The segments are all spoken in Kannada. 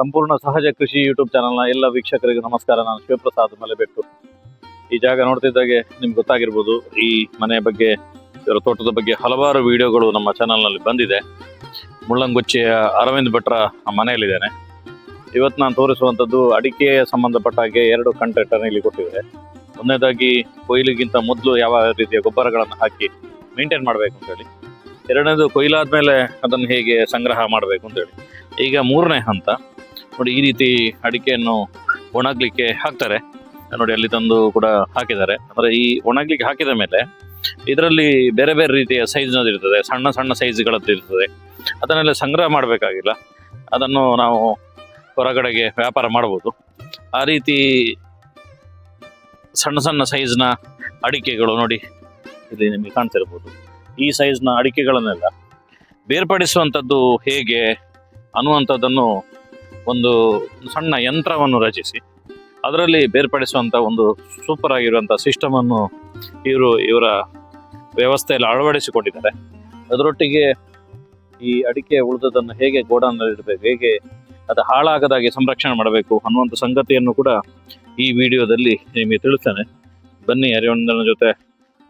ಸಂಪೂರ್ಣ ಸಹಜ ಕೃಷಿ ಯೂಟ್ಯೂಬ್ ಚಾನಲ್ನ ಎಲ್ಲ ವೀಕ್ಷಕರಿಗೆ ನಮಸ್ಕಾರ. ನಾನು ಶಿವಪ್ರಸಾದ್ ಮಲೆಬೆಟ್ಟು. ಈ ಜಾಗ ನೋಡ್ತಿದ್ದಾಗೆ ನಿಮ್ಗೆ ಗೊತ್ತಾಗಿರ್ಬೋದು, ಈ ಮನೆಯ ಬಗ್ಗೆ, ಇವರ ತೋಟದ ಬಗ್ಗೆ ಹಲವಾರು ವಿಡಿಯೋಗಳು ನಮ್ಮ ಚಾನಲ್ನಲ್ಲಿ ಬಂದಿದೆ. ಮುಳ್ಳಂಗುಚ್ಚಿಯ ಅರವಿಂದ್ ಭಟ್ರ ಮನೆಯಲ್ಲಿದ್ದೇನೆ. ಇವತ್ತು ನಾನು ತೋರಿಸುವಂಥದ್ದು ಅಡಿಕೆಯ ಸಂಬಂಧಪಟ್ಟ ಹಾಗೆ ಎರಡು ಕಂಟೆಂಟ್ ಇಲ್ಲಿ ಕೊಟ್ಟಿದ್ದಾರೆ. ಒಂದನೇದಾಗಿ ಕೊಯ್ಲಿಗಿಂತ ಮೊದಲು ಯಾವ ರೀತಿಯ ಗೊಬ್ಬರಗಳನ್ನು ಹಾಕಿ ಮೇಂಟೈನ್ ಮಾಡಬೇಕು ಅಂತೇಳಿ ಎರಡನೇದು ಕೊಯ್ಲಾದ್ಮೇಲೆ ಅದನ್ನು ಹೇಗೆ ಸಂಗ್ರಹ ಮಾಡಬೇಕು ಅಂತೇಳಿ ಈಗ ಮೂರನೇ ಹಂತ ನೋಡಿ, ಈ ರೀತಿ ಅಡಿಕೆಯನ್ನು ಒಣಗ್ಲಿಕ್ಕೆ ಹಾಕ್ತಾರೆ. ನೋಡಿ, ಅಲ್ಲಿ ತಂದು ಕೂಡ ಹಾಕಿದ್ದಾರೆ. ಅಂದ್ರೆ ಈ ಒಣಗ್ಲಿಕ್ಕೆ ಹಾಕಿದ ಮೇಲೆ ಇದರಲ್ಲಿ ಬೇರೆ ಬೇರೆ ರೀತಿಯ ಸೈಜ್ನದ್ದು ಇರ್ತದೆ. ಸಣ್ಣ ಸಣ್ಣ ಸೈಜ್ಗಳದ್ದು ಇರ್ತದೆ. ಅದನ್ನೆಲ್ಲ ಸಂಗ್ರಹ ಮಾಡಬೇಕಾಗಿಲ್ಲ. ಅದನ್ನು ನಾವು ಹೊರಗಡೆಗೆ ವ್ಯಾಪಾರ ಮಾಡ್ಬೋದು. ಆ ರೀತಿ ಸಣ್ಣ ಸಣ್ಣ ಸೈಜ್ನ ಅಡಿಕೆಗಳು ನೋಡಿ ಇಲ್ಲಿ ನಿಮಗೆ ಕಾಣ್ತಿರ್ಬೋದು. ಈ ಸೈಜ್ನ ಅಡಿಕೆಗಳನ್ನೆಲ್ಲ ಬೇರ್ಪಡಿಸುವಂಥದ್ದು ಹೇಗೆ ಅನ್ನುವಂಥದ್ದನ್ನು ಒಂದು ಸಣ್ಣ ಯಂತ್ರವನ್ನು ರಚಿಸಿ ಅದರಲ್ಲಿ ಬೇರ್ಪಡಿಸುವಂಥ ಒಂದು ಸೂಪರ್ ಆಗಿರುವಂಥ ಸಿಸ್ಟಮನ್ನು ಇವರು ಇವರ ವ್ಯವಸ್ಥೆಯಲ್ಲಿ ಅಳವಡಿಸಿಕೊಂಡಿದ್ದಾರೆ. ಅದರೊಟ್ಟಿಗೆ ಈ ಅಡಿಕೆ ಉಳಿದದನ್ನು ಹೇಗೆ ಗೋಡಾನಲ್ಲಿ ಇಡಬೇಕು ಹೇಗೆ ಅದು ಹಾಳಾಗದಾಗೆ ಸಂರಕ್ಷಣೆ ಮಾಡಬೇಕು ಅನ್ನುವಂಥ ಸಂಗತಿಯನ್ನು ಕೂಡ ಈ ವಿಡಿಯೋದಲ್ಲಿ ನಿಮಗೆ ತಿಳಿಸ್ತೇನೆ. ಬನ್ನಿ ಅರಿವಂದನ ಜೊತೆ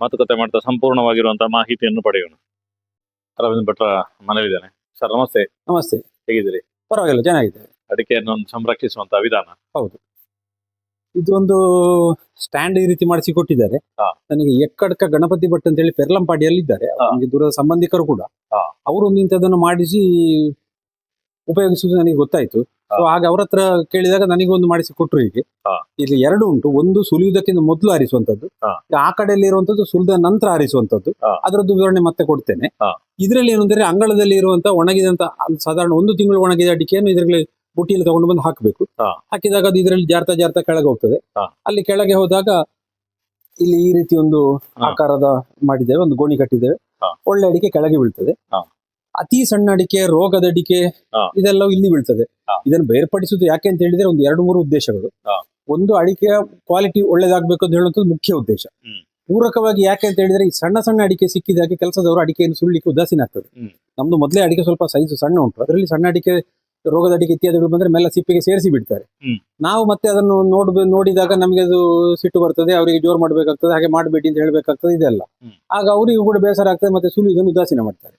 ಮಾತುಕತೆ ಮಾಡ್ತಾ ಸಂಪೂರ್ಣವಾಗಿರುವಂಥ ಮಾಹಿತಿಯನ್ನು ಪಡೆಯೋಣ. ಅರವಿಂದ್ ಭಟ್ರ ಮನವಿದ್ದೇನೆ ಸರ್ ನಮಸ್ತೆ. ನಮಸ್ತೆ. ಹೇಗಿದ್ದೀರಿ? ಪರವಾಗಿಲ್ಲ ಚೆನ್ನಾಗಿದೆ ಅಡಿಕೆಯನ್ನು ಸಂರಕ್ಷಿಸುವಂತ ವಿಧಾನ ಹೌದು ಇದೊಂದು ಸ್ಟ್ಯಾಂಡ್ ಈ ರೀತಿ ಮಾಡಿಸಿ ಕೊಟ್ಟಿದ್ದಾರೆ ಹಾ. ನನಗೆ ಎಕ್ಕಡ್ಕ ಗಣಪತಿ ಭಟ್ ಅಂತ ಹೇಳಿ ಪೆರ್ಲಂಪಾಡಿಯಲ್ಲಿ ಇದ್ದಾರೆ ಹಾ. ನನಗೆ ದೂರದ ಸಂಬಂಧಿಕರು ಕೂಡ ಹಾ. ಅವರು ಇಂಥದ್ದನ್ನು ಮಾಡಿಸಿ ಉಪಯೋಗಿಸುವುದು ನನಗೆ ಗೊತ್ತಾಯ್ತು ಹಾ. ಸೊ ಆಗ ಅವ್ರ ಹತ್ರ ಕೇಳಿದಾಗ ನನಗೆ ಒಂದು ಮಾಡಿಸಿ ಕೊಟ್ಟರು ಹೀಗೆ ಹಾ. ಇಲ್ಲಿ ಎರಡು ಉಂಟು ಒಂದು ಸುಲಿಯುವುದಕ್ಕಿಂತ ಮೊದಲು ಆರಿಸುವಂತದ್ದು ಹಾ. ಆ ಕಡೆಯಲ್ಲಿ ಇರುವಂತದ್ದು ಸುಲಿದ ನಂತರ ಆರಿಸುವಂತದ್ದು ಹಾ. ಅದರದ್ದು ವಿವರಣೆ ಮತ್ತೆ ಕೊಡ್ತೇನೆ ಹಾ. ಇದರಲ್ಲಿ ಏನು ಅಂದ್ರೆ ಅಂಗಳದಲ್ಲಿ ಇರುವಂತ ಒಣಗಿದಂತ ಸಾಧಾರಣ ಒಂದು ತಿಂಗಳು ಒಣಗಿದ ಅಡಿಕೆಯನ್ನು ಇದರಲ್ಲಿ ಬುಟ್ಟಿಯಲ್ಲಿ ತಗೊಂಡು ಬಂದು ಹಾಕಬೇಕು ಹಾ. ಹಾಕಿದಾಗ ಅದು ಇದರಲ್ಲಿ ಜಾರ್ತಾ ಜಾರ್ತಾ ಕೆಳಗೆ ಹೋಗ್ತದೆ ಹಾ. ಅಲ್ಲಿ ಕೆಳಗೆ ಹೋದಾಗ ಇಲ್ಲಿ ಈ ರೀತಿ ಒಂದು ಹಾ. ಆಕಾರದ ಮಾಡಿದ್ದೇವೆ ಒಂದು ಗೋಣಿ ಕಟ್ಟಿದ್ದೇವೆ ಹಾ. ಒಳ್ಳೆ ಅಡಿಕೆ ಕೆಳಗೆ ಬೀಳ್ತದೆ ಹಾ. ಅತಿ ಸಣ್ಣ ಅಡಿಕೆ ರೋಗದ ಅಡಿಕೆ ಇದೆಲ್ಲ ಇದೆಲ್ಲವೂ ಇಲ್ಲಿ ಬೀಳ್ತದೆ ಹಾ. ಇದನ್ನು ಬೇರ್ಪಡಿಸುವುದು ಯಾಕೆ ಅಂತ ಹೇಳಿದ್ರೆ ಒಂದು ಎರಡು ಮೂರು ಉದ್ದೇಶಗಳು ಹಾ. ಒಂದು ಅಡಿಕೆಯ ಕ್ವಾಲಿಟಿ ಒಳ್ಳೇದಾಗಬೇಕು ಅಂತ ಹೇಳುವಂಥದ್ದು ಮುಖ್ಯ ಉದ್ದೇಶ ಹ್ಮ್. ಪೂರಕವಾಗಿ ಯಾಕೆ ಅಂತ ಹೇಳಿದ್ರೆ ಈ ಸಣ್ಣ ಸಣ್ಣ ಅಡಿಕೆ ಸಿಕ್ಕಿದಾಗೆ ಕೆಲಸದವರು ಅಡಿಕೆಯನ್ನು ಸುಳ್ಳಿಕ್ಕೆ ಉದಾಸೀನ ಆಗ್ತದೆ ಹ್ಮ್. ನಮ್ದು ಮೊದಲೇ ಅಡಿಕೆ ಸ್ವಲ್ಪ ಸೈಜ್ ಸಣ್ಣ ಉಂಟು ಅದರಲ್ಲಿ ಸಣ್ಣ ಅಡಿಕೆ ರೋಗದ ಅಡಿಕೆ ಇತ್ಯಾದಿಗಳು ಬಂದ್ರೆ ಮೆಲ್ಲ ಸಿಪ್ಪಿಗೆ ಸೇರಿಸಿ ಬಿಡ್ತಾರೆ. ನಾವು ಮತ್ತೆ ಅದನ್ನು ನೋಡ್ ನೋಡಿದಾಗ ನಮಗೆ ಅದು ಸಿಟ್ಟು ಬರ್ತದೆ ಅವರಿಗೆ ಜೋರು ಮಾಡಬೇಕಾಗ್ತದೆ ಹಾಗೆ ಮಾಡಬೇಡಿ ಅಂತ ಹೇಳ್ಬೇಕಾಗ್ತದೆ ಇದೆಲ್ಲ. ಆಗ ಅವರಿಗೂ ಕೂಡ ಬೇಸರ ಆಗ್ತದೆ ಮತ್ತೆ ಸುಲಿಯುವುದನ್ನು ಉದಾಸೀನ ಮಾಡ್ತಾರೆ.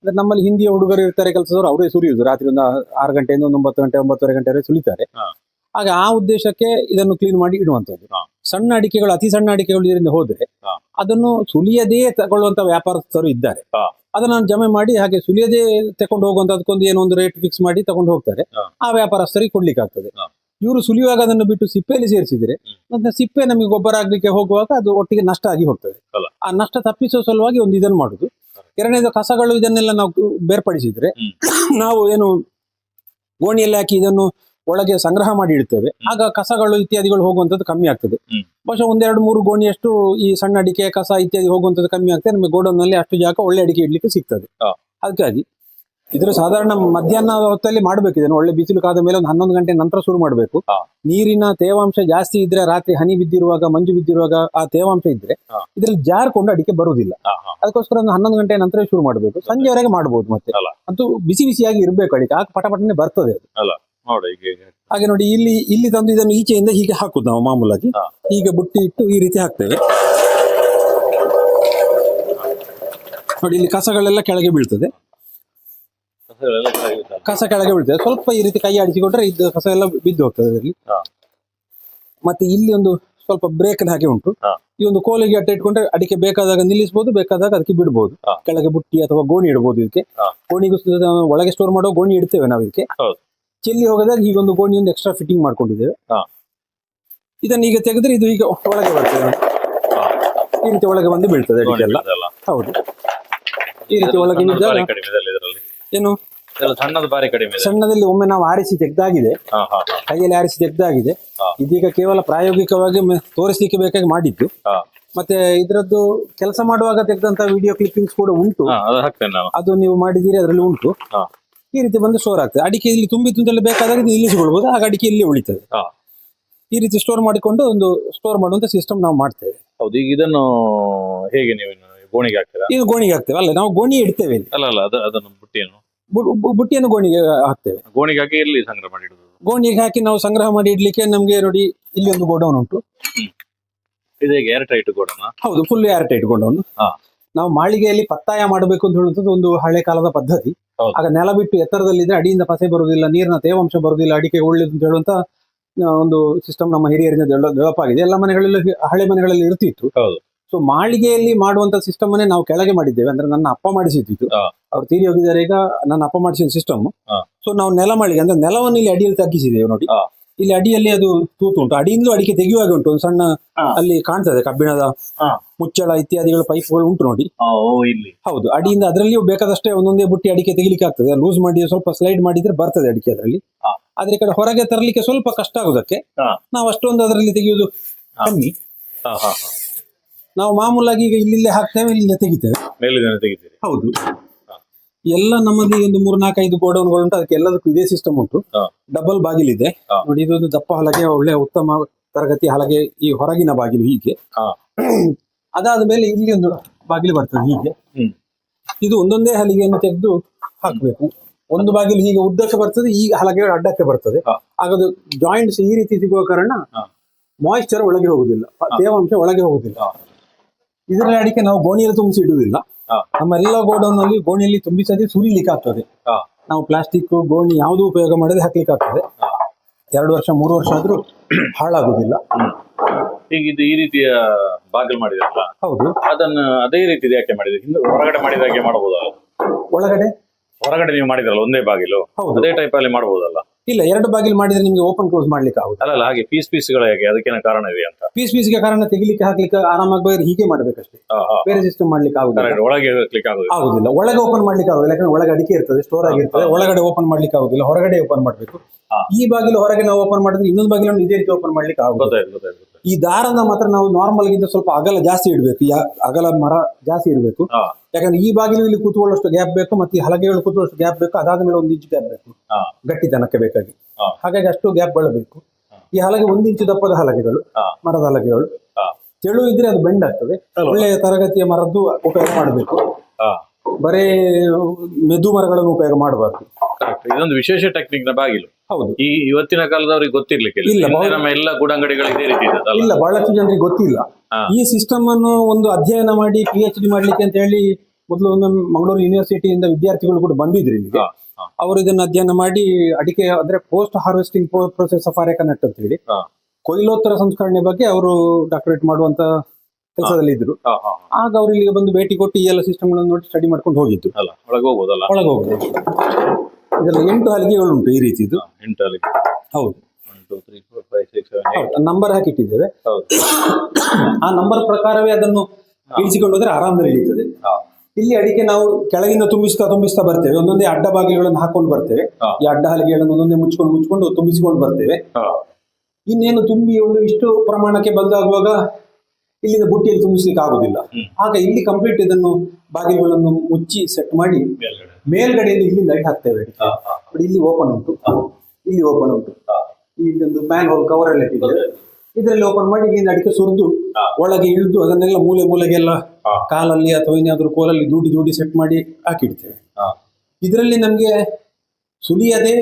ಅಂದ್ರೆ ನಮ್ಮಲ್ಲಿ ಹಿಂದಿಯ ಹುಡುಗರು ಇರ್ತಾರೆ ಕೆಲಸದವರು ಅವರೇ ಸುಲಿಯುವುದು ರಾತ್ರಿ ಒಂದು ಆರು ಗಂಟೆಯಿಂದ ಒಂದು ಒಂಬತ್ತು ಗಂಟೆ ಒಂಬತ್ತುವರೆ ಗಂಟೆವರೆಗೆ ಸುಲಿತಾರೆ. ಆಗ ಆ ಉದ್ದೇಶಕ್ಕೆ ಇದನ್ನು ಕ್ಲೀನ್ ಮಾಡಿ ಇಡುವಂತದ್ದು ಸಣ್ಣ ಅಡಿಕೆಗಳು ಅತಿ ಸಣ್ಣ ಅಡಿಕೆಗಳು ಇದರಿಂದ ಹೋದ್ರೆ ಅದನ್ನು ಸುಲಿಯದೇ ತಗೊಳ್ಳುವಂತ ವ್ಯಾಪಾರಸ್ಥರು ಇದ್ದಾರೆ. ಅದನ್ನ ಜಮೆ ಮಾಡಿ ಹಾಗೆ ಸುಲಿಯದೇ ತಕೊಂಡು ಹೋಗುವಂತ ಅದಕ್ಕೊಂದು ಏನೋ ಒಂದು ರೇಟ್ ಫಿಕ್ಸ್ ಮಾಡಿ ತಗೊಂಡು ಹೋಗ್ತಾರೆ. ಆ ವ್ಯಾಪಾರಸ್ಥರಿಗೆ ಕೊಡ್ಲಿಕ್ಕೆ ಆಗ್ತದೆ ಇವರು ಸುಲಿಯುವಾಗ ಅದನ್ನು ಬಿಟ್ಟು ಸಿಪ್ಪೆಯಲ್ಲಿ ಸೇರಿಸಿದ್ರೆ. ಮತ್ತೆ ಸಿಪ್ಪೆ ನಮಗೆ ಗೊಬ್ಬರ ಆಗ್ಲಿಕ್ಕೆ ಹೋಗುವಾಗ ಅದು ಒಟ್ಟಿಗೆ ನಷ್ಟ ಆಗಿ ಹೋಗ್ತದೆ. ಆ ನಷ್ಟ ತಪ್ಪಿಸುವ ಸಲುವಾಗಿ ಒಂದು ಇದನ್ನು ಮಾಡುದು ಎರಡನೇದು ಕಸಗಳು ಇದನ್ನೆಲ್ಲ ನಾವು ಬೇರ್ಪಡಿಸಿದ್ರೆ ನಾವು ಏನು ಗೋಣಿಯಲ್ಲಿ ಹಾಕಿ ಇದನ್ನು ಒಳಗೆ ಸಂಗ್ರಹ ಮಾಡಿ ಇಡ್ತೇವೆ. ಆಗ ಕಸಗಳು ಇತ್ಯಾದಿಗಳು ಹೋಗುವಂಥದ್ದು ಕಮ್ಮಿ ಆಗ್ತದೆ. ಬಹುಶಃ ಒಂದೆರಡು ಮೂರು ಗೋಣಿಯಷ್ಟು ಈ ಸಣ್ಣ ಅಡಿಕೆ ಕಸ ಇತ್ಯಾದಿ ಹೋಗುವಂಥದ್ದು ಕಮ್ಮಿ ಆಗ್ತದೆ. ನಮಗೆ ಗೋಡೌನ್ನಲ್ಲಿ ಅಷ್ಟು ಜಾಗ ಒಳ್ಳೆ ಅಡಿಕೆ ಇಡ್ಲಿಕ್ಕೆ ಸಿಗ್ತದೆ. ಅದಕ್ಕಾಗಿ ಇದ್ರ ಸಾಧಾರಣ ಮಧ್ಯಾಹ್ನ ಹೊತ್ತಲ್ಲಿ ಮಾಡ್ಬೇಕು ಇದನ್ನು ಒಳ್ಳೆ ಬಿಸಿಲು ಕಾದ ಮೇಲೆ ಒಂದು ಹನ್ನೊಂದು ಗಂಟೆ ನಂತರ ಶುರು ಮಾಡಬೇಕು. ನೀರಿನ ತೇವಾಂಶ ಜಾಸ್ತಿ ಇದ್ರೆ ರಾತ್ರಿ ಹನಿ ಬಿದ್ದಿರುವಾಗ ಮಂಜು ಬಿದ್ದಿರುವಾಗ ಆ ತೇವಾಂಶ ಇದ್ರೆ. ಇದ್ರಲ್ಲಿ ಜಾರ್ಕೊಂಡು ಅಡಿಕೆ ಬರುವುದಿಲ್ಲ. ಅದಕ್ಕೋಸ್ಕರ ಒಂದು ಹನ್ನೊಂದು ಗಂಟೆ ನಂತರ ಶುರು ಮಾಡಬೇಕು. ಸಂಜೆವರೆಗೆ ಮಾಡಬಹುದು ಮತ್ತೆ. ಅದು ಅಂತೂ ಬಿಸಿ ಬಿಸಿಯಾಗಿ ಇರಬೇಕು ಅಡಿಕೆ. ಆಗ ಪಟಪಟನೆ ಬರ್ತದೆ ಅದು. ಹಾಗೆ ನೋಡಿ ಇಲ್ಲಿ ಇಲ್ಲಿ ತಂದು ಇದನ್ನು ಈಚೆಯಿಂದ ಹೀಗೆ ಹಾಕುದು ನಾವು ಮಾಮೂಲಾಗಿ. ಈಗ ಬುಟ್ಟಿ ಇಟ್ಟು ಈ ರೀತಿ ಹಾಕ್ತೇವೆ. ನೋಡಿ ಇಲ್ಲಿ ಕಸಗಳೆಲ್ಲ ಕೆಳಗೆ ಬೀಳ್ತದೆ? ಕಸ ಕೆಳಗೆ ಬೀಳ್ತದೆ. ಸ್ವಲ್ಪ ಈ ರೀತಿ ಕೈ ಆಡಿಸಿಕೊಂಡ್ರೆ ಇದು ಕಸ ಎಲ್ಲ ಬಿದ್ದು ಹೋಗ್ತದೆ ಅದರಲ್ಲಿ ಮತ್ತೆ ಇಲ್ಲಿ ಒಂದು ಸ್ವಲ್ಪ ಬ್ರೇಕ್ ಹಾಗೆ ಉಂಟು. ಈ ಒಂದು ಕೋಲಿಗೆ ಅಟ್ಟ ಇಟ್ಕೊಂಡ್ರೆ ಅಡಿಕೆ ಬೇಕಾದಾಗ ನಿಲ್ಲಿಸಬಹುದು ಬೇಕಾದಾಗ ಅದಕ್ಕೆ ಬಿಡಬಹುದು ಕೆಳಗೆ ಬುಟ್ಟಿ ಅಥವಾ ಗೋಣಿ ಇಡಬಹುದು ಇದಕ್ಕೆ. ಗೋಣಿಗೂ ಒಳಗೆ ಸ್ಟೋರ್ ಮಾಡೋ ಗೋಣಿ ಇಡ್ತೇವೆ ನಾವು ಇದಕ್ಕೆ. ಚೆಲ್ಲಿ ಹೋಗದಾಗ ಈಗ ಒಂದು ಗೋಣಿ ಒಂದು ಎಕ್ಸ್ಟ್ರಾ ಫಿಟ್ಟಿಂಗ್ ಮಾಡ್ಕೊಂಡಿದ್ದೇವೆ. ಇದನ್ನ ಈಗ ತೆಗೆದ್ರೆ ಇದು ಈಗ ಒಳಗೆ ಬರ್ತದೆ. ಈ ರೀತಿ ಒಳಗೆ ಬಂದು ಬೀಳ್ತದೆ ಹೌದು. ಈ ರೀತಿ ಒಳಗೆ ಏನು? ಬಾರಿ ಕಡಿಮೆ ಸಣ್ಣದಲ್ಲಿ ಒಮ್ಮೆ ನಾವು ಆರಿಸಿ ತೆಗ್ದಾಗಿದೆ. ಕೈಯಲ್ಲಿ ಆರಿಸಿ ತೆಗ್ದಾಗಿದೆ. ಇದೀಗ ಕೇವಲ ಪ್ರಾಯೋಗಿಕವಾಗಿ ತೋರಿಸಲಿಕ್ಕೆ ಬೇಕಾಗಿ ಮಾಡಿದ್ದು. ಮತ್ತೆ ಇದರದ್ದು ಕೆಲಸ ಮಾಡುವಾಗ ತೆಗೆದಂತ ವಿಡಿಯೋ ಕ್ಲಿಪ್ಪಿಂಗ್ಸ್ ಕೂಡ ಉಂಟು. ಅದು ನೀವು ಮಾಡಿದೀರಿ ಅದರಲ್ಲಿ ಉಂಟು. ಈ ರೀತಿ ಬಂದು ಸ್ಟೋರ್ ಆಗ್ತದೆ. ಅಡಿಕೆ ಇಲ್ಲಿ ತುಂಬಿ ತುಂಬಿದಲ್ಲಿ ಬೇಕಾದಾಗ ಇದು ನಿಲ್ಲಿಸಿಕೊಳ್ಬಹುದು ಆಗ ಅಡಿಕೆ ಇಲ್ಲಿ ಉಳಿತದೆ. ಹಾ. ಈ ರೀತಿ ಸ್ಟೋರ್ ಮಾಡಿಕೊಂಡು ಒಂದು ಸ್ಟೋರ್ ಮಾಡುವಂತ ಸಿಸ್ಟಮ್ ನಾವು ಮಾಡ್ತೇವೆ. ಹೌದು ಈಗ ಇದನ್ನು ಹೇಗೆ ನೀವು ಇನ್ನು ಗೋಣಿಗೆ ಹಾಕ್ತೀರಾ? ಇದು ಗೋಣಿಗೆ ಹಾಕ್ತೇವೆ. ಅಲ್ಲ ನಾವು ಗೋಣಿ ಇಡ್ತೇವೆ ಇಲ್ಲಿ. ಅಲ್ಲ ಅಲ್ಲ ಅದು ಅದನ್ನು ಬುಟ್ಟಿಯನ್ನು? ಬು- ಬು- ಬುಟ್ಟಿಯನ್ನು ಗೋಣಿಗೆ ಹಾಕ್ತೇವೆ. ಗೋಣಿಗೆ ಹಾಕಿ ಎಲ್ಲಿ ಸಂಗ್ರಹ ಮಾಡಿ ಇಡುದು ಗೋಣಿಗೆ ಹಾಕಿ ನಾವು ಸಂಗ್ರಹ ಮಾಡಿ ಇಡ್ಲಿಕ್ಕೆ ನಮ್ಗೆ ನೋಡಿ ಇಲ್ಲಿ ಒಂದು ಗೋಡೌನ್ ಉಂಟು. ಇದು ಹೇಗೆ ಏರ್ ಟೈಟ್ ಗೋಡನ? ಹೌದು ಫುಲ್ ಏರ್ ಟೈಟ್ ಗೋಡೌನ್. ಹಾ. ನಾವು ಮಾಳಿಗೆಯಲ್ಲಿ ಪತ್ತಾಯ ಮಾಡಬೇಕು ಅಂತ ಹೇಳುವಂಥದ್ದು ಒಂದು ಹಳೆ ಕಾಲದ ಪದ್ಧತಿ. ಆಗ ನೆಲ ಬಿಟ್ಟು ಎತ್ತರದಲ್ಲಿದ್ರೆ ಅಡಿಯಿಂದ ಪಸೆ ಬರುವುದಿಲ್ಲ ನೀರಿನ ತೇವಾಂಶ ಬರುವುದಿಲ್ಲ ಅಡಿಕೆ ಒಳ್ಳೇದು ಅಂತ ಹೇಳುವಂತ ಒಂದು ಸಿಸ್ಟಮ್ ನಮ್ಮ ಹಿರಿಯರಿಂದ ಡೆವಲಪ್ ಆಗಿದೆ ಎಲ್ಲ ಮನೆಗಳಲ್ಲಿ ಹಳೆ ಮನೆಗಳಲ್ಲಿ ಇರ್ತಿತ್ತು. ಸೊ ಮಾಳಿಗೆಯಲ್ಲಿ ಮಾಡುವಂತ ಸಿಸ್ಟಮ್ ಅನ್ನೇ ನಾವು ಕೆಳಗೆ ಮಾಡಿದ್ದೇವೆ ಅಂದ್ರೆ ನನ್ನ ಅಪ್ಪ ಮಾಡಿಸಿದ್ದು. ಅವ್ರು ತೀರಿ ಹೋಗಿದ್ದಾರೆ ಈಗ ನನ್ನ ಅಪ್ಪ ಮಾಡಿಸಿದ ಸಿಸ್ಟಮ್. ಸೊ ನಾವು ನೆಲ ಮಾಳಿಗೆ ಅಂದ್ರೆ ನೆಲವನ್ನು ಇಲ್ಲಿ ಅಡಿಯಲ್ಲಿ ತಗ್ಗಿಸಿದ್ದೇವೆ ನೋಡಿ. ಇಲ್ಲಿ ಅಡಿಯಲ್ಲಿ ಅದು ತೂತು ಉಂಟು. ಅಡಿಯಿಂದಲೂ ಅಡಿಕೆ ತೆಗೆಯುವಾಗ ಉಂಟು. ಒಂದು ಸಣ್ಣ. ಅಲ್ಲಿ ಕಾಣ್ತದೆ ಕಬ್ಬಿಣದ ಮುಚ್ಚಳ ಇತ್ಯಾದಿಗಳ ಪೈಪ್ಗಳು ಉಂಟು ನೋಡಿ. ಇಲ್ಲಿ. ಹೌದು. ಅಡಿಯಿಂದ ಅದರಲ್ಲಿಯೂ ಬೇಕಾದಷ್ಟೇ ಒಂದೊಂದೇ ಬುಟ್ಟಿ ಅಡಿಕೆ ತೆಗಿಲಿಕ್ಕೆ ಆಗ್ತದೆ. ಲೂಸ್ ಮಾಡಿ ಸ್ವಲ್ಪ ಸ್ಲೈಡ್ ಮಾಡಿದ್ರೆ ಬರ್ತದೆ ಅಡಿಕೆ ಅದರಲ್ಲಿ. ಆದ್ರೆ ಈ ಕಡೆ ಹೊರಗೆ ತರಲಿಕ್ಕೆ ಸ್ವಲ್ಪ ಕಷ್ಟ ಆಗುದಕ್ಕೆ. ನಾವು ಅಷ್ಟೊಂದು ಅದರಲ್ಲಿ ತೆಗೆಯುವುದು. ಕಮ್ಮಿ. ನಾವು ಮಾಮೂಲಾಗಿ ಈಗ ಇಲ್ಲಿಂದ ಹಾಕ್ತೇವೆ ಇಲ್ಲಿಂದ ತೆಗಿತೇವೆ. ಹೌದು. ಎಲ್ಲ ನಮ್ಮಲ್ಲಿ ಒಂದು ಮೂರು ನಾಲ್ಕೈದು ಗೋಡೌನ್ಗಳು ಉಂಟು. ಅದಕ್ಕೆ ಎಲ್ಲದಕ್ಕೂ ಇದೇ ಸಿಸ್ಟಮ್ ಉಂಟು. ಡಬಲ್ ಬಾಗಿಲಿದೆ. ನೋಡಿ ಇದೊಂದು ದಪ್ಪ ಹಲಗೆ ಒಳ್ಳೆ ಉತ್ತಮ ತರಗತಿ ಹಲಗೆ ಈ ಹೊರಗಿನ ಬಾಗಿಲು ಹೀಗೆ. ಅದಾದ ಮೇಲೆ ಇಲ್ಲಿ ಒಂದು ಬಾಗಿಲು ಬರ್ತದೆ ಹೀಗೆ. ಇದು ಒಂದೊಂದೇ ಹಲಿಗೆಯನ್ನು ತೆಗೆದು ಹಾಕಬೇಕು. ಒಂದು ಬಾಗಿಲು ಹೀಗೆ ಉದ್ದಕ್ಕೆ ಬರ್ತದೆ ಈ ಹಲಗೆ ಅಡ್ಡಕ್ಕೆ ಬರ್ತದೆ. ಹಾಗಾದ್ರೆ ಜಾಯಿಂಟ್ಸ್ ಈ ರೀತಿ ಸಿಗುವ ಕಾರಣ. ಮಾಯಿಶ್ಚರ್ ಒಳಗೆ ಹೋಗುದಿಲ್ಲ. ತೇವಾಂಶ ಒಳಗೆ ಹೋಗುದಿಲ್ಲ. ಇದರ ಅಡಿಕೆ ನಾವು ಗೋಣಿಯಲ್ಲಿ ತುಂಬಿಸಿ ಇಡುವುದಿಲ್ಲ. ಹಾ. ನಮ್ಮ ಎಲ್ಲ ಗೋಡೌನ್ನಲ್ಲಿ ಗೋಣಿಯಲ್ಲಿ ತುಂಬಿಸದೆ ಸುರಿಲಿಕ್ಕೆ ಆಗ್ತದೆ. ನಾವು ಪ್ಲಾಸ್ಟಿಕ್ ಗೋಣಿ ಯಾವುದು ಉಪಯೋಗ ಮಾಡದೆ ಹಾಕ್ಲಿಕ್ಕೆ ಆಗ್ತದೆ. ಎರಡು ವರ್ಷ ಮೂರು ವರ್ಷ ಆದ್ರೂ ಹಾಳಾಗುದಿಲ್ಲ. ಈಗ ಇದು ಈ ರೀತಿಯ ಬಾಗಿಲು ಮಾಡಿದ್ರಲ್ಲ ಹೌದು. ಅದನ್ನ ಅದೇ ರೀತಿ ಯಾಕೆ ಮಾಡಿದ್ರಿ? ಹಿಂದೆ ಹೊರಗಡೆ ಮಾಡಿದ ಹಾಗೆ ಮಾಡಬಹುದಲ್ಲ ಒಳಗಡೆ? ಹೊರಗಡೆ ನೀವು ಮಾಡಿದ್ರಲ್ಲ ಒಂದೇ ಬಾಗಿಲು? ಹೌದು. ಅದೇ ಟೈಪ್ ಅಲ್ಲಿ ಮಾಡಬಹುದಲ್ಲ ಇಲ್ಲ ಎರಡು ಬಾಗಿಲು ಮಾಡಿದ್ರೆ ನಿಮಗೆ ಓಪನ್ ಕ್ಲೋಸ್ ಮಾಡ್ಲಿಕ್ಕೆ ಆಗುತ್ತೆ ಅಲ್ಲ ಹಾಗೆ ಪೀಸ್ ಪೀಸ್ಗಳು ಹೇಗೆ? ಅದಕ್ಕೆ ಕಾರಣ ಇದೆ ಅಂತ? ಪೀಸ್ ಪೀಸ್ಗೆ ಕಾರಣ ತೆಗಿಲಿಕ್ಕೆ ಹಾಕ್ಲಿಕ್ಕೆ ಆರಾಮಾಗಿ ಹೀಗೆ ಮಾಡ್ಬೇಕಷ್ಟೇ. ಬೇರೆ ಸಿಸ್ಟಮ್ ಮಾಡ್ಲಿಕ್ಕೆ ಆಗುದಿಲ್ಲ. ಒಳಗೆ ಆಗುದಿಲ್ಲ. ಒಳಗೆ ಓಪನ್ ಮಾಡ್ಲಿಕ್ಕೆ ಆಗುದಿಲ್ಲ. ಯಾಕಂದ್ರೆ ಒಳಗೆ ಅಡಿಕೆ ಇರ್ತದೆ ಸ್ಟೋರ್ ಆಗಿರ್ತದೆ ಒಳಗಡೆ ಓಪನ್ ಮಾಡ್ಲಿಕ್ಕೆ ಆಗುದಿಲ್ಲ. ಹೊರಗಡೆ ಓಪನ್ ಮಾಡ್ಬೇಕು. ಈ ಬಾಗಿಲು ಹೊರಗೆ ನಾವು ಓಪನ್ ಮಾಡಿದ್ರೆ ಇನ್ನೊಂದು ಬಾಗಿಲನ್ನು ಇದೇ ರೀತಿ ಓಪನ್ ಮಾಡ್ಲಿಕ್ಕೆ ಗೊತ್ತಾಯ್ತು. ಈ ದಾರನ ಮಾತ್ರ ನಾವು ನಾರ್ಮಲ್ ಗಿಂತ ಸ್ವಲ್ಪ ಅಗಲ ಜಾಸ್ತಿ ಇಡಬೇಕು. ಅಗಲ ಮರ ಜಾಸ್ತಿ ಇರಬೇಕು ಯಾಕಂದ್ರೆ ಈ ಬಾಗಿಲು ಇಲ್ಲಿ ಕೂತ್ಕೊಳ್ಳೋಷ್ಟು ಗ್ಯಾಪ್ ಬೇಕು ಮತ್ತೆ ಈ ಹಲಗೆಗಳು ಕೂತ್ಕೊಳ್ಳೋಷ್ಟು ಗ್ಯಾಪ್ ಬೇಕು. ಅದಾದ ಮೇಲೆ ಒಂದು ಇಂಚು ಗ್ಯಾಪ್ ಬೇಕು. ಗಟ್ಟಿತನಕ್ಕೆ ಬೇಕಾಗಿ. ಹಾಗಾಗಿ ಅಷ್ಟು ಗ್ಯಾಪ್ ಬೇಕು ಈ ಹಲಗೆ ಒಂದು ಇಂಚು ದಪ್ಪದ ಹಲಗೆಗಳು ಮರದ ಹಲಗೆಗಳು. ತೆಳು ಇದ್ರೆ ಅದು ಬೆಂಡ್ ಆಗ್ತದೆ? ಒಳ್ಳೆಯ ತರಗತಿಯ ಮರದ್ದು ಉಪಯೋಗ ಮಾಡಬೇಕು. ಬರೇ ಮೆದು ಮರಗಳನ್ನು ಉಪಯೋಗ ಮಾಡಬಾರ್ದು. ಇದೊಂದು ವಿಶೇಷ ಟೆಕ್ನಿಕ್ನ ಬಾಗಿಲು. ಹೌದು. ಈ ಇವತ್ತಿನ ಕಾಲದವರಿಗೆ ಗೊತ್ತಿರ್ಲಿಕ್ಕೆ ಇಲ್ಲ, ನಮ್ಮ ಎಲ್ಲ ಗೂಡಂಗಡಿಗಳು ಇದೇ ರೀತಿ ಇಲ್ಲ ಬಹಳಷ್ಟು ಜನರಿಗೆ ಗೊತ್ತಿಲ್ಲ. ಈ ಸಿಸ್ಟಮ್ ಅನ್ನು ಒಂದು ಅಧ್ಯಯನ ಮಾಡಿ ಪಿ ಎಚ್ ಡಿ ಮಾಡ್ಲಿಕ್ಕೆ ಅಂತ ಹೇಳಿ ಮೊದಲು ಒಂದು ಮಂಗಳೂರು ಯೂನಿವರ್ಸಿಟಿಯಿಂದ ವಿದ್ಯಾರ್ಥಿಗಳು ಕೂಡ ಬಂದಿದ್ರು. ಅವರು ಇದನ್ನ ಅಧ್ಯಯನ ಮಾಡಿ ಅಡಿಕೆ ಅಂದ್ರೆ post harvesting process of arecanut ಅಂತ ಹೇಳಿ. ಕೊಯ್ಲೋತ್ತರ ಸಂಸ್ಕರಣೆ ಬಗ್ಗೆ ಅವರು ಡಾಕ್ಟರೇಟ್ ಮಾಡುವಂತ ಕೆಲಸದಲ್ಲಿ ಇದ್ರು. ಆಗ ಅವ್ರು ಇಲ್ಲಿಗೆ ಬಂದು ಭೇಟಿ ಕೊಟ್ಟು ಈ ಎಲ್ಲ ಸಿಸ್ಟಮ್ಗಳನ್ನು ನೋಡಿ ಸ್ಟಡಿ ಮಾಡ್ಕೊಂಡು ಹೋಗಿದ್ದು. ಅಲ್ಲ ಒಳಗೆ ಹೋಗ್ಬೋದಲ್ಲ? ಒಳಗೆ ಹೋಗ್ಬೋದು ಇದರಲ್ಲಿ ಎಂಟು ಹಲಿಗೆಗಳು ಉಂಟು ಈ ರೀತಿದು ಎಂಟು ಎಂಟಲ್ಲಿ ಹೌದು. ನಂಬರ್ ಹಾಕಿಟ್ಟಿದ್ದೇವೆ. ಹೌದು. ಆ ನಂಬರ್ ಪ್ರಕಾರವೇ ಅದನ್ನು ಇಳಿಸಿಕೊಂಡು ಹೋದ್ರೆ ಆರಾಮದಲ್ಲಿ ಇಳಿತದೆ ಹಾ. ಇಲ್ಲಿ ಅಡಿಕೆ ನಾವು ಕೆಳಗಿಂದ ತುಂಬಿಸ್ತಾ ತುಂಬಿಸ್ತಾ ಬರ್ತೇವೆ. ಒಂದೊಂದೇ ಅಡ್ಡ ಬಾಗಿಲುಗಳನ್ನು ಹಾಕೊಂಡು ಬರ್ತೇವೆ. ಈ ಅಡ್ಡ ಹಲಿಗೆಗಳನ್ನು ಒಂದೊಂದೇ ಮುಚ್ಕೊಂಡು ಮುಚ್ಕೊಂಡು ತುಂಬಿಸಿಕೊಂಡು ಬರ್ತೇವೆ. ಇನ್ನೇನು ತುಂಬಿ ಒಂದು ಇಷ್ಟು ಪ್ರಮಾಣಕ್ಕೆ ಬಂದಾಗುವಾಗ ಇಲ್ಲಿಂದ ಬುಟ್ಟಿಯಲ್ಲಿ ತುಂಬಿಸ್ಲಿಕ್ಕೆ ಆಗುದಿಲ್ಲ. ಆಗ ಇಲ್ಲಿ ಕಂಪ್ಲೀಟ್ ಇದನ್ನು ಬಾಗಿಲುಗಳನ್ನು ಮುಚ್ಚಿ ಸೆಟ್ ಮಾಡಿ ಮೇಲ್ಗಡೆ. ಮೇಲ್ಗಡೆಯಲ್ಲಿ ಇಲ್ಲಿಂದ ಹಾಕ್ತೇವೆ ಇಲ್ಲಿ ಓಪನ್ ಉಂಟು. ಇಲ್ಲಿ ಓಪನ್ ಉಂಟು. ಇಲ್ಲಿ ಒಂದು ಮ್ಯಾನ್ ಹೋಲ್ ಕವರ್ ಎಲ್ಲ ಇಟ್ಟಿದ್ದೇವೆ ಇದರಲ್ಲಿ ಓಪನ್ ಮಾಡಿ ಇಲ್ಲಿಂದ ಅಡಿಕೆ ಸುರಿದು ಒಳಗೆ ಇಳಿದು ಅದನ್ನೆಲ್ಲ ಮೂಲೆ ಮೂಲೆಗೆಲ್ಲ ಕಾಲಲ್ಲಿ ಅಥವಾ ಇನ್ಯಾವುದಾದ್ರು ಕೋಲಲ್ಲಿ ದೂಡಿ ದೂಡಿ ಸೆಟ್ ಮಾಡಿ ಹಾಕಿಡ್ತೇವೆ. ಇದರಲ್ಲಿ ನಮಗೆ ಸುಲಿಯದೆ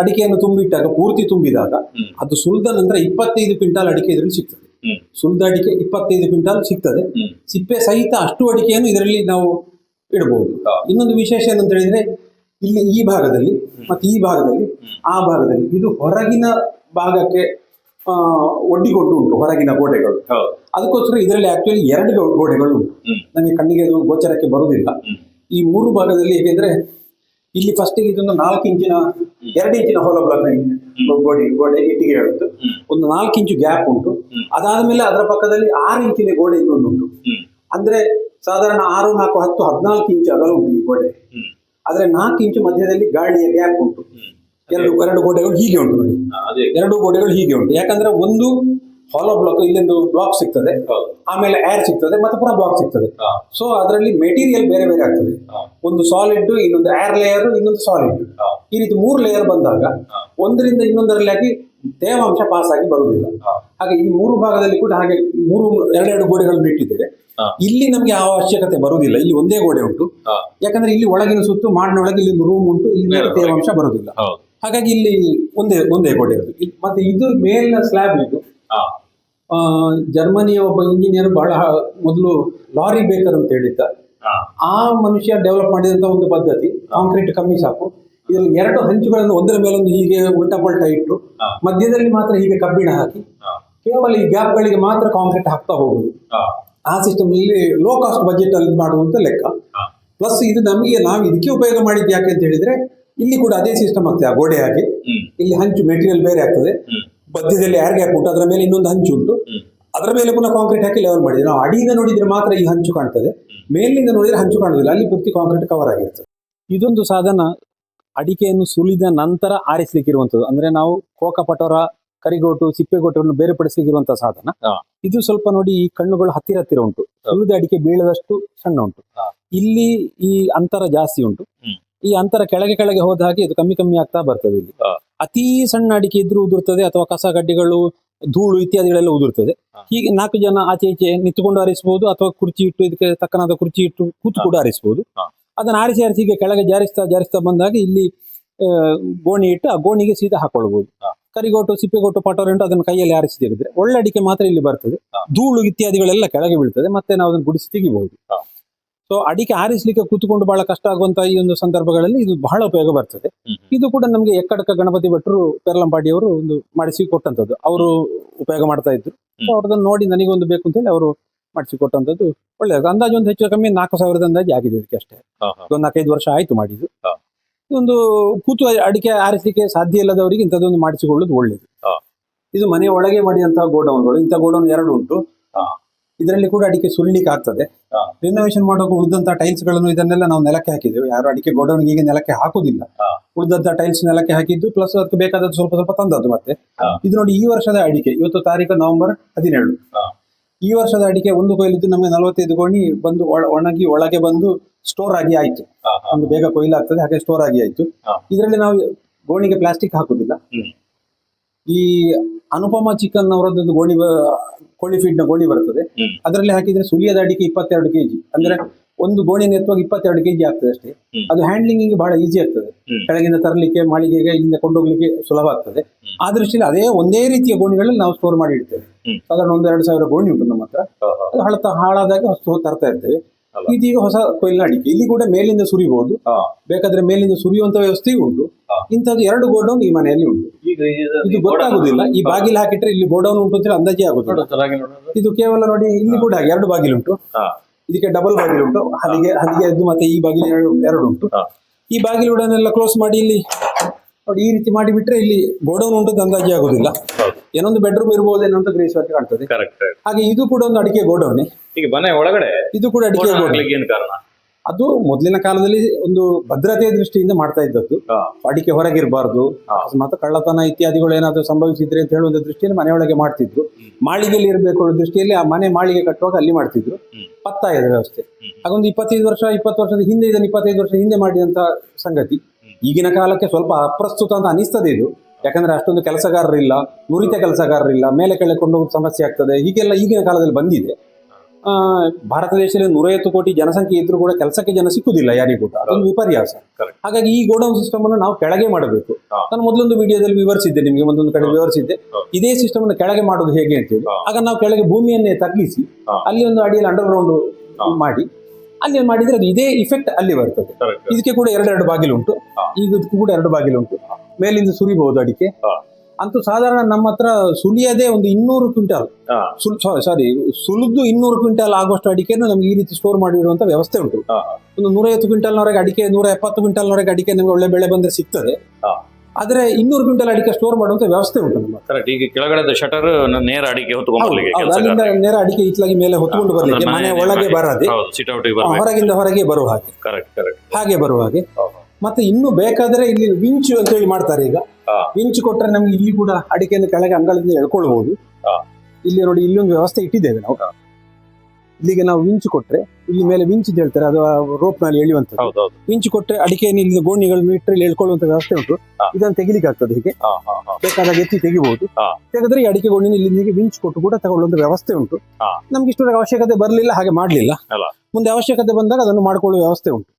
ಅಡಿಕೆಯನ್ನು ತುಂಬಿಟ್ಟಾಗ ಪೂರ್ತಿ ತುಂಬಿದಾಗ ಅದು ಸುಲಿದ ನಂತರ ಇಪ್ಪತ್ತೈದು ಕ್ವಿಂಟಾಲ್ ಅಡಿಕೆ ಇದರಲ್ಲಿ ಸಿಗ್ತದೆ. ಸುಲಿದ ಅಡಿಕೆ ಇಪ್ಪತ್ತೈದು ಕ್ವಿಂಟಾಲ್ ಸಿಗ್ತದೆ. ಸಿಪ್ಪೆ ಸಹಿತ ಅಷ್ಟು ಅಡಿಕೆಯನ್ನು ಇದರಲ್ಲಿ ನಾವು ಇಡಬಹುದು. ಇನ್ನೊಂದು ವಿಶೇಷ ಏನಂತ ಹೇಳಿದ್ರೆ ಇಲ್ಲಿ ಈ ಭಾಗದಲ್ಲಿ ಮತ್ತೆ ಈ ಭಾಗದಲ್ಲಿ ಆ ಭಾಗದಲ್ಲಿ ಇದು ಹೊರಗಿನ ಭಾಗಕ್ಕೆ ಒಡ್ಡಿಕೊಂಡು ಉಂಟು ಹೊರಗಿನ ಗೋಡೆಗಳು. ಅದಕ್ಕೋಸ್ಕರ ಇದರಲ್ಲಿ ಆಕ್ಚುಲಿ ಎರಡು ಗೋಡೆಗಳು ಉಂಟು. ನಮಗೆ ಕಣ್ಣಿಗೆ ಅದು ಗೋಚರಕ್ಕೆ ಬರುವುದಿಲ್ಲ ಈ ಮೂರು ಭಾಗದಲ್ಲಿ ಹೇಗೆಂದ್ರೆ ಇಲ್ಲಿ ಫಸ್ಟ್ ಇದೊಂದು ನಾಲ್ಕು ಇಂಚಿನ ಎರಡು ಇಂಚಿನ ಹೊಲ ಬ್ಲಾಕ್ ಗೋಡೆ ಗೋಡೆ ಇಟ್ಟಿಗೆ ಹೇಳುತ್ತೆ ಒಂದು ನಾಲ್ಕು ಇಂಚು ಗ್ಯಾಪ್ ಉಂಟು. ಅದಾದ ಮೇಲೆ ಅದರ ಪಕ್ಕದಲ್ಲಿ ಆರು ಇಂಚಿನ ಗೋಡೆ ಇನ್ನೊಂದು ಉಂಟು. ಅಂದ್ರೆ ಸಾಧಾರಣ ಆರು ನಾಲ್ಕು ಹತ್ತು ಹದಿನಾಲ್ಕು ಇಂಚು ಅಗಲ ಉಂಟು ಈ ಗೋಡೆ. ಆದ್ರೆ ನಾಲ್ಕು ಇಂಚು ಮಧ್ಯದಲ್ಲಿ ಗಾಳಿಯ ಗ್ಯಾಪ್ ಉಂಟು. ಎರಡು ಎರಡು ಗೋಡೆಗಳು ಹೀಗೆ ಉಂಟು ನೋಡಿ. ಎರಡು ಗೋಡೆಗಳು ಹೀಗೆ ಉಂಟು. ಯಾಕಂದ್ರೆ ಒಂದು ಹಾಲೋ ಬ್ಲಾಕ್ ಇಲ್ಲೊಂದು ಬ್ಲಾಕ್ ಸಿಗ್ತದೆ. ಆಮೇಲೆ ಏರ್ ಸಿಗ್ತದೆ ಮತ್ತೆ ಪುನಃ ಬ್ಲಾಕ್ ಸಿಗ್ತದೆ. ಸೊ ಅದರಲ್ಲಿ ಮೆಟೀರಿಯಲ್ ಬೇರೆ ಬೇರೆ ಆಗ್ತದೆ. ಒಂದು ಸಾಲಿಡ್ ಇನ್ನೊಂದು ಏರ್ ಲೇಯರ್ ಇನ್ನೊಂದು ಸಾಲಿಡ್ ಈ ರೀತಿ ಮೂರು ಲೇಯರ್ ಬಂದಾಗ ಒಂದರಿಂದ ಇನ್ನೊಂದರಲ್ಲಿ ಆಗಿ ತೇವಾಂಶ ಪಾಸ್ ಆಗಿ ಬರುವುದಿಲ್ಲ. ಹಾಗೆ ಈ ಮೂರು ಭಾಗದಲ್ಲಿ ಕೂಡ ಹಾಗೆ ಮೂರು ಎರಡೆರಡು ಗೋಡೆಗಳನ್ನು ಇಟ್ಟಿದ್ದೇವೆ. ಇಲ್ಲಿ ನಮಗೆ ಆ ಅವಶ್ಯಕತೆ ಬರುವುದಿಲ್ಲ. ಇಲ್ಲಿ ಒಂದೇ ಗೋಡೆ ಉಂಟು. ಯಾಕಂದ್ರೆ ಇಲ್ಲಿ ಒಳಗಿನ ಸುತ್ತು ಮಾಡಿನೊಳಗೆ ಇಲ್ಲಿ ಒಂದು ರೂಮ್ ಉಂಟು. ಇಲ್ಲಿ ತೇವಾಂಶ ಬರುವುದಿಲ್ಲ. ಹಾಗಾಗಿ ಇಲ್ಲಿ ಒಂದೇ ಒಂದೇ ಗೋಡೆ ಇರುತ್ತೆ. ಮತ್ತೆ ಇದು ಮೇಲಿನ ಸ್ಲ್ಯಾಬ್ ಇದು. ಜರ್ಮನಿಯ ಒಬ್ಬ ಇಂಜಿನಿಯರ್ ಬಹಳ ಮೊದಲು ಲಾರಿ ಬೇಕರ್ ಅಂತ ಹೇಳಿದ್ದ. ಆ ಮನುಷ್ಯ ಡೆವಲಪ್ ಮಾಡಿದಂತ ಒಂದು ಪದ್ಧತಿ ಕಾಂಕ್ರೀಟ್ ಕಮ್ಮಿ ಸಾಕು. ಇದರಲ್ಲಿ ಎರಡು ಹಂಚುಗಳನ್ನು ಒಂದರ ಮೇಲೊಂದು ಹೀಗೆ ಉಲ್ಟಾ ಪಲ್ಟಾ ಇಟ್ಟು ಮಧ್ಯದಲ್ಲಿ ಮಾತ್ರ ಹೀಗೆ ಕಬ್ಬಿಣ ಹಾಕಿ. ಕೇವಲ ಈ ಗ್ಯಾಪ್ಗಳಿಗೆ ಮಾತ್ರ ಕಾಂಕ್ರೀಟ್ ಹಾಕ್ತಾ ಹೋಗುದು. ಆ ಸಿಸ್ಟಮ್ ಇಲ್ಲಿ ಲೋ ಕಾಸ್ಟ್ ಬಜೆಟ್ ಅಲ್ಲಿ ಮಾಡುವಂತ ಲೆಕ್ಕ. ಪ್ಲಸ್ ಇದು ನಮಗೆ ನಾವು ಇದಕ್ಕೆ ಉಪಯೋಗ ಮಾಡಿದ್ದು ಯಾಕೆ ಅಂತ ಹೇಳಿದ್ರೆ ಇಲ್ಲಿ ಕೂಡ ಅದೇ ಸಿಸ್ಟಮ್ ಆಗ್ತದೆ ಆ ಗೋಡೆ ಹಾಗೆ. ಇಲ್ಲಿ ಹಂಚು ಮೆಟೀರಿಯಲ್ ಬೇರೆ ಆಗ್ತದೆ. ಮಧ್ಯದಲ್ಲಿ ಯಾರಿಗೆ ಹಾಕ್ಬಿಟ್ಟು ಅದರ ಮೇಲೆ ಇನ್ನೊಂದು ಹಂಚು ಉಂಟು. ಅದರ ಮೇಲೆ ಪುನಃ ಕಾಂಕ್ರೀಟ್ ಹಾಕಿ ಲೆವೆಲ್ ಮಾಡಿದ್ರೆ. ನಾವು ಅಡಿಯಿಂದ ನೋಡಿದ್ರೆ ಮಾತ್ರ ಈ ಹಂಚು ಕಾಣ್ತದೆ. ಮೇಲಿನಿಂದ ನೋಡಿದ್ರೆ ಹಂಚು ಕಾಣುದಿಲ್ಲ ಅಲ್ಲಿ ಪೂರ್ತಿ ಕಾಂಕ್ರೀಟ್ ಕವರ್ ಆಗಿರ್ತದೆ. ಇದೊಂದು ಸಾಧನ ಅಡಿಕೆಯನ್ನು ಸುಲಿದ ನಂತರ ಆರಿಸ್ಲಿಕ್ಕಿರುವಂಥದ್ದು ಅಂದ್ರೆ ನಾವು ಕೋಕ ಪಟೋರ ಕರಿಗೋಟು ಸಿಪ್ಪೆಗೋಟವನ್ನು ಬೇರ್ಪಡಿಸಲಿಕ್ಕಿರುವಂತಹ ಸಾಧನ. ಇದು ಸ್ವಲ್ಪ ನೋಡಿ ಈ ಕಣ್ಣುಗಳು ಹತ್ತಿರ ಹತ್ತಿರ ಉಂಟು. ಸುಲಿದ ಅಡಿಕೆ ಬೀಳದಷ್ಟು ಸಣ್ಣ ಉಂಟು. ಇಲ್ಲಿ ಈ ಅಂತರ ಜಾಸ್ತಿ ಉಂಟು. ಈ ಅಂತರ ಕೆಳಗೆ ಕೆಳಗೆ ಹೋದ ಹಾಗೆ ಇದು ಕಮ್ಮಿ ಕಮ್ಮಿ ಆಗ್ತಾ ಬರ್ತದೆ ಇಲ್ಲಿ. ಅತಿ ಸಣ್ಣ ಅಡಿಕೆ ಇದ್ರೂ ಉದುರ್ತದೆ ಅಥವಾ ಕಸ ಗಡ್ಡೆಗಳು ಧೂಳು ಇತ್ಯಾದಿಗಳೆಲ್ಲ ಉದುರ್ತದೆ. ಹೀಗೆ ನಾಲ್ಕು ಜನ ಆಚೆ ಈಚೆ ನಿಂತುಕೊಂಡು ಆರಿಸಬಹುದು ಅಥವಾ ಕುರ್ಚಿ ಇಟ್ಟು ಇದಕ್ಕೆ ತಕ್ಕನಾದ ಕುರ್ಚಿ ಇಟ್ಟು ಕೂತು ಕೂಡ ಆರಿಸಬಹುದು. ಅದನ್ನ ಆರಿಸಿ ಆರಿಸಿ ಹೀಗೆ ಕೆಳಗೆ ಜಾರಿಸ್ತಾ ಜಾರಿಸ್ತಾ ಬಂದಾಗ ಇಲ್ಲಿ ಗೋಣಿ ಇಟ್ಟು ಆ ಗೋಣಿಗೆ ಸೀದಾ ಹಾಕೊಳ್ಬಹುದು. ಕರಿಗೋಟು ಸಿಪ್ಪೆಗೋಟು ಪಟೋರ ಉಂಟು ಅದನ್ನು ಕೈಯಲ್ಲಿ ಆರಿಸಿ ತೆಗೆದ್ರೆ ಒಳ್ಳೆ ಅಡಿಕೆ ಮಾತ್ರ ಇಲ್ಲಿ ಬರ್ತದೆ. ಧೂಳು ಇತ್ಯಾದಿಗಳೆಲ್ಲ ಕೆಳಗೆ ಬೀಳ್ತದೆ ಮತ್ತೆ ನಾವು ಅದನ್ನು ಗುಡಿಸಿ ತೆಗಿಬಹುದು. ಸೊ ಅಡಿಕೆ ಆರಿಸ್ಲಿಕ್ಕೆ ಕೂತ್ಕೊಂಡು ಬಹಳ ಕಷ್ಟ ಆಗುವಂತಹ ಈ ಒಂದು ಸಂದರ್ಭಗಳಲ್ಲಿ ಇದು ಬಹಳ ಉಪಯೋಗ ಬರ್ತದೆ. ಇದು ಕೂಡ ನಮಗೆ ಎಕ್ಕಡಕ ಗಣಪತಿ ಭಟ್ರು ಅವರು ಒಂದು ಮಾಡಿಸಿ ಕೊಟ್ಟಂತದ್ದು ಅವರು ಉಪಯೋಗ ಮಾಡ್ತಾ ಇದ್ರು. ಸೊ ಅವ್ರದನ್ನು ನೋಡಿ ನನಗೊಂದು ಬೇಕು ಅಂತ ಹೇಳಿ ಅವರು ಮಾಡಿಸಿ ಕೊಟ್ಟಂತದ್ದು ಒಳ್ಳೆಯದು. ಅಂದಾಜು ಒಂದು ಹೆಚ್ಚು ಕಮ್ಮಿ ನಾಲ್ಕು ಸಾವಿರದ ಅಂದಾಜು ಆಗಿದೆ ಇದಕ್ಕೆ ಅಷ್ಟೇ. ಒಂದು ನಾಲ್ಕೈದು ವರ್ಷ ಆಯ್ತು ಮಾಡಿದ್ದು. ಇದೊಂದು ಕೂತು ಅಡಿಕೆ ಆರಿಸಲಿಕ್ಕೆ ಸಾಧ್ಯ ಇಲ್ಲದವರಿಗೆ ಇಂಥದ್ದೊಂದು ಮಾಡಿಸಿಕೊಳ್ಳೋದು ಒಳ್ಳೇದು. ಇದು ಮನೆಯ ಒಳಗೆ ಮಾಡಿದಂತಹ ಗೋಡೌನ್ಗಳು. ಇಂಥ ಗೋಡೌನ್ ಎರಡು ಉಂಟು. ಇದರಲ್ಲಿ ಕೂಡ ಅಡಿಕೆ ಸುಲಿಲಿಕ್ಕೆ ಆಗ್ತದೆ. ರಿನೋವೇಶನ್ ರಿನೋವೇಷನ್ ಮಾಡುವಾಗ ಉಳಿದಂತ ಟೈಲ್ಸ್ಗಳನ್ನು ಇದನ್ನೆಲ್ಲ ನಾವು ನೆಲಕ್ಕೆ ಹಾಕಿದ್ದೇವೆ. ಯಾರು ಅಡಿಕೆ ಗೋಡೌನ್ ಈಗ ನೆಲಕ್ಕೆ ಹಾಕುದಿಲ್ಲ. ಉಳಿದಂತ ಟೈಲ್ಸ್ ನೆಲಕ್ಕೆ ಹಾಕಿದ್ದು ಪ್ಲಸ್ ಅದಕ್ಕೆ ಬೇಕಾದದ್ದು ಸ್ವಲ್ಪ ಸ್ವಲ್ಪ ತಂದದ್ದು ಮತ್ತೆ. ಇದು ನೋಡಿ ಈ ವರ್ಷದ ಅಡಿಕೆ. ಇವತ್ತು ತಾರೀಕು ನವೆಂಬರ್ ಹದಿನೇಳು. ಈ ವರ್ಷದ ಅಡಿಕೆ ಒಂದು ಕೊಯ್ಲಿದ್ದು ನಮಗೆ ನಲವತ್ತೈದು ಗೋಣಿ ಬಂದು ಒಣಗಿ ಒಳಗೆ ಬಂದು ಸ್ಟೋರ್ ಆಗಿ ಆಯ್ತು. ಒಂದು ಬೇಗ ಕೊಯ್ಲಾಗ್ತದೆ ಹಾಗೆ ಸ್ಟೋರ್ ಆಗಿ ಆಯ್ತು. ಇದರಲ್ಲಿ ನಾವು ಗೋಣಿಗೆ ಪ್ಲಾಸ್ಟಿಕ್ ಹಾಕುದಿಲ್ಲ ಈ ಅನುಪಮ ಚಿಕನ್ ಅವರದ್ದು ಗೋಣಿ ಕೋಳಿ ಫೀಡ್ನ ಗೋಣಿ ಬರ್ತದೆ. ಅದರಲ್ಲಿ ಹಾಕಿದ್ರೆ ಸುಲಿಯದ ಅಡಿಕೆ ಇಪ್ಪತ್ತೆರಡು ಕೆಜಿ ಅಂದ್ರೆ ಒಂದು ಗೋಣಿನ ಎತ್ತುವಾಗ ಇಪ್ಪತ್ತೆರಡು ಕೆಜಿ ಆಗ್ತದೆ ಅಷ್ಟೇ. ಅದು ಹ್ಯಾಂಡ್ಲಿಂಗ್ ಬಹಳ ಈಸಿ ಆಗ್ತದೆ ಕೆಳಗಿನ ಕೆಳಗಿಂದ ತರಲಿಕ್ಕೆ ಮಾಳಿಗೆಗೆ ಇಲ್ಲಿಂದ ಕೊಂಡೋಗ್ಲಿಕ್ಕೆ ಸುಲಭ ಆಗ್ತದೆ ಆ ದೃಷ್ಟಿಯಲ್ಲಿ ಅದೇ ಒಂದೇ ರೀತಿಯ ಗೋಣಿಗಳಲ್ಲಿ ನಾವು ಸ್ಟೋರ್ ಮಾಡಿ ಇಡ್ತೇವೆ. ಸಾಧಾರಣ ಒಂದೆರಡು ಸಾವಿರ ಗೋಣಿ ಉಂಟು ನಮ್ಮ ಹತ್ರ. ಅದು ಹಳತ ಹಾಳಾದಾಗ ಹೊಸ ತರ್ತಾ ಇರ್ತೇವೆ. ಇದೀಗ ಹೊಸ ಕೊಯ್ಲಿನ ಅಡಿಕೆ ಇಲ್ಲಿ ಕೂಡ ಮೇಲಿಂದ ಸುರಿಬಹುದು ಬೇಕಾದ್ರೆ ಮೇಲಿಂದ ಸುರಿಯುವಂತ ವ್ಯವಸ್ಥೆಯೂ ಉಂಟು. ಇಂಥದ್ದು ಎರಡು ಗೋಡೌನ್ ಈ ಮನೆಯಲ್ಲಿ ಉಂಟು. ಇದು- ಗೊತ್ತಾಗುದಿಲ್ಲ. ಈ ಬಾಗಿಲು ಹಾಕಿಟ್ರೆ ಇಲ್ಲಿ ಗೋಡೌನ್ ಉಂಟು ಅಂತ ಅಂದಾಜೆ ನೋಡೋದು. ಇದು ಕೇವಲ ನೋಡಿ ಇಲ್ಲಿ ಕೂಡ ಹಾಗೆ ಎರಡು ಬಾಗಿಲು ಉಂಟು. ಇದಕ್ಕೆ ಡಬಲ್ ಬಾಗಿಲು ಉಂಟು. ಹಲಿಗೆ ಹಲಿಗೆ ಎದ್ದು ಮತ್ತೆ ಈ ಬಾಗಿಲು ಎರಡು ಎರಡು ಉಂಟು. ಈ ಬಾಗಿಲುಗಳನ್ನೆಲ್ಲ ಕ್ಲೋಸ್ ಮಾಡಿ ಇಲ್ಲಿ ನೋಡಿ ಈ ರೀತಿ ಮಾಡಿಬಿಟ್ರೆ ಇಲ್ಲಿ ಗೋಡೌನ್ ಉಂಟು ಅಂದಾಜೆ ಆಗುದಿಲ್ಲ. ಏನೊಂದು ಬೆಡ್ರೂಮ್ ಇರ್ಬೋದೇನೋ ಅಂತ ಗ್ರಹಿಸುವಂತೆ ಕಾಣ್ತದೆ. ಹಾಗೆ ಇದು ಕೂಡ ಒಂದು ಅಡಿಕೆ ಗೋಡೌನ್. ಈಗ ಮನೆ ಒಳಗಡೆ ಇದು ಕೂಡ ಅಡಿಕೆ ಏನು ಕಾರಣ? ಅದು ಮೊದಲಿನ ಕಾಲದಲ್ಲಿ ಒಂದು ಭದ್ರತೆಯ ದೃಷ್ಟಿಯಿಂದ ಮಾಡ್ತಾ ಇದ್ದದ್ದು. ಹಾ. ಅಡಿಕೆ ಹೊರಗಿರಬಾರ್ದು. ಹಾ. ಕಳ್ಳತನ ಇತ್ಯಾದಿಗಳು ಏನಾದರೂ ಸಂಭವಿಸಿದ್ರೆ ಅಂತ ಹೇಳುವಂತ ದೃಷ್ಟಿಯಲ್ಲಿ ಮನೆಯೊಳಗೆ ಮಾಡ್ತಿದ್ರು. ಹ್ಮ್. ಮಾಳಿಗೆಯಲ್ಲಿ ಇರಬೇಕು ಅನ್ನೋ ದೃಷ್ಟಿಯಲ್ಲಿ ಆ ಮನೆ ಮಾಳಿಗೆ ಕಟ್ಟುವಾಗ ಅಲ್ಲಿ ಮಾಡ್ತಿದ್ರು. ಹ್ಮ್. ಪತ್ತಾಯದ ವ್ಯವಸ್ಥೆ ಹ್ಮ್. ಹಾಗೊಂದು ಇಪ್ಪತ್ತೈದು ವರ್ಷ ಇಪ್ಪತ್ತು ವರ್ಷದ ಹಿಂದೆ ಇದನ್ನು ಇಪ್ಪತ್ತೈದು ವರ್ಷ ಹಿಂದೆ ಮಾಡಿದಂತ ಸಂಗತಿ. ಈಗಿನ ಕಾಲಕ್ಕೆ ಸ್ವಲ್ಪ ಅಪ್ರಸ್ತುತ ಅಂತ ಅನಿಸ್ತದೆ ಇದು. ಯಾಕಂದ್ರೆ ಅಷ್ಟೊಂದು ಕೆಲಸಗಾರರಿಲ್ಲ ನುರಿತ ಕೆಲಸಗಾರರಿಲ್ಲ ಮೇಲೆ ಕೆಳಗೆ ಕೊಂಡೋಗೋದು ಸಮಸ್ಯೆ ಆಗ್ತದೆ. ಹೀಗೆಲ್ಲ ಈಗಿನ ಕಾಲದಲ್ಲಿ ಬಂದಿದೆ. ಭಾರತ ದೇಶದಲ್ಲಿ ನೂರೈವತ್ತು ಕೋಟಿ ಜನಸಂಖ್ಯೆ ಇದ್ರೂ ಕೂಡ ಕೆಲಸಕ್ಕೆ ಜನ ಸಿಕ್ಕುದಿಲ್ಲ ಯಾರಿಗೂ ಕೂಡ. ಅದೊಂದು ವಿಪರ್ಯಾಸ. ಹಾಗಾಗಿ ಈ ಗೋಡೌನ್ ಸಿಸ್ಟಮ್ ಅನ್ನು ನಾವು ಕೆಳಗೆ ಮಾಡಬೇಕು. ನಾನು ಮೊದಲೊಂದು ವಿಡಿಯೋದಲ್ಲಿ ವಿವರಿಸಿದ್ದೆ ನಿಮಗೆ ಒಂದೊಂದು ಕಡೆ. ವಿವರಿಸಿದ್ದೆ. ಇದೇ ಸಿಸ್ಟಮ್ ಅನ್ನು ಕೆಳಗೆ ಮಾಡೋದು ಹೇಗೆ ಅಂತೇಳಿ. ಹೇಳಿ ಆಗ ನಾವು ಕೆಳಗೆ ಭೂಮಿಯನ್ನೇ ತಗ್ಗಿಸಿ ಅಲ್ಲಿ ಒಂದು ಅಡಿಯಲ್ಲಿ ಅಂಡರ್ ಗ್ರೌಂಡ್ ಮಾಡಿ ಅಲ್ಲಿ ಮಾಡಿದ್ರೆ ಅದು ಇದೇ ಇಫೆಕ್ಟ್ ಅಲ್ಲಿ ಬರ್ತದೆ. ಇದಕ್ಕೆ ಕೂಡ ಎರಡೆರಡು ಬಾಗಿಲು ಉಂಟು. ಈಗ ಇದಕ್ಕೂ ಕೂಡ ಎರಡು ಬಾಗಿಲು ಉಂಟು. ಮೇಲಿಂದ ಸುರಿಬಹುದು ಅಡಿಕೆ. ಅಂತೂ ಸಾಧಾರಣ ನಮ್ಮ ಹತ್ರ ಸುಲಿಯದೇ ಒಂದು ಇನ್ನೂರು ಕ್ವಿಂಟಾಲ್. ಸಾರಿ ಸುಲಿದು ಇನ್ನೂರು ಕ್ವಿಂಟಾಲ್ ಆಗುವಷ್ಟು ಅಡಿಕೆಯನ್ನು ನಮ್ಗೆ ಈ ರೀತಿ ಸ್ಟೋರ್ ಮಾಡಿರುವಂತ ವ್ಯವಸ್ಥೆ ಉಂಟು. ಒಂದು ನೂರೈವತ್ತು ಕ್ವಿಂಟಾಲ್ನವರೆಗೆ ಅಡಿಕೆ ನೂರ ಎಪ್ಪತ್ತು ಕ್ವಿಂಟಾಲ್ನವರೆಗೆ ಅಡಿಕೆ ನಮ್ಗೆ ಒಳ್ಳೆ ಬೆಳೆ ಬಂದ್ರೆ ಸಿಗ್ತದೆ. ಆದ್ರೆ ಇನ್ನೂರು ಕ್ವಿಂಟಲ್ ಅಡಿಕೆ ಸ್ಟೋರ್ ಮಾಡುವಂತ ವ್ಯವಸ್ಥೆ ಉಂಟು ನಮ್ಮ ಈಗ ಕೆಳಗಡೆ ಶಟರ್ ನೇರ ಅಡಿಕೆ. ಅಲ್ಲಿಂದ ನೇರ ಅಡಿಕೆ ಇತ್ಲಾಗಿ ಮೇಲೆ ಹೊತ್ಕೊಂಡು ಬರ್ಲಿಕ್ಕೆ ಮನೆ ಒಳಗೆ. ಬರದೆ. ಹೊರಗಿಂದ ಹೊರಗೆ ಬರುವ ಹಾಗೆ. ಹಾಗೆ ಬರುವ ಹಾಗೆ. ಮತ್ತೆ ಇನ್ನು ಬೇಕಾದ್ರೆ ಇಲ್ಲಿ ವಿಂಚು ಅಂತ ಹೇಳಿ ಮಾಡ್ತಾರೆ ಈಗ. ವಿಂಚು ಕೊಟ್ಟರೆ ನಮ್ಗೆ ಇಲ್ಲಿ ಕೂಡ ಅಡಿಕೆಯನ್ನು ಕೆಳಗೆ ಅಂಗಳದಿಂದ ಎಳ್ಕೊಳ್ಬಹುದು. ಇಲ್ಲಿ ನೋಡಿ ಇಲ್ಲೊಂದು ವ್ಯವಸ್ಥೆ ಇಟ್ಟಿದ್ದೇವೆ ನಾವು. ಇಲ್ಲಿಗೆ ನಾವು ವಿಂಚು ಕೊಟ್ರೆ ಇಲ್ಲಿ ಮೇಲೆ ವಿಂಚ್ ಅಂತ ಹೇಳ್ತಾರೆ ಅದು ರೋಪ್ನಲ್ಲಿ ಎಳೆಯುವಂತದ್ದು ವಿಂಚು ಕೊಟ್ರೆ ಅಡಿಕೆಯನ್ನು ಇಲ್ಲಿ ಗೋಣಿಗಳನ್ನು ಇಟ್ಟರೆ ಎಳ್ಕೊಳ್ಳುವಂತ ವ್ಯವಸ್ಥೆ ಉಂಟು. ಇದನ್ನು ತೆಗಿಲಿಕ್ಕೆ ಆಗ್ತದೆ ಹೀಗೆ ಬೇಕಾದಾಗ ಎತ್ತಿ ತೆಗಿಬಹುದು. ತೆಗೆದ್ರೆ ಈ ಅಡಿಕೆ ಗೋಣಿನ ಇಲ್ಲಿ ವಿಂಚ್ ಕೊಟ್ಟು ಕೂಡ ತಗೊಳ್ಳುವಂತ ವ್ಯವಸ್ಥೆ ಉಂಟು. ನಮ್ಗೆ ಇಷ್ಟರ ಅವಶ್ಯಕತೆ ಬರಲಿಲ್ಲ ಹಾಗೆ ಮಾಡಲಿಲ್ಲ. ಮುಂದೆ ಅವಶ್ಯಕತೆ ಬಂದಾಗ ಅದನ್ನು ಮಾಡ್ಕೊಳ್ಳುವ ವ್ಯವಸ್ಥೆ ಉಂಟು.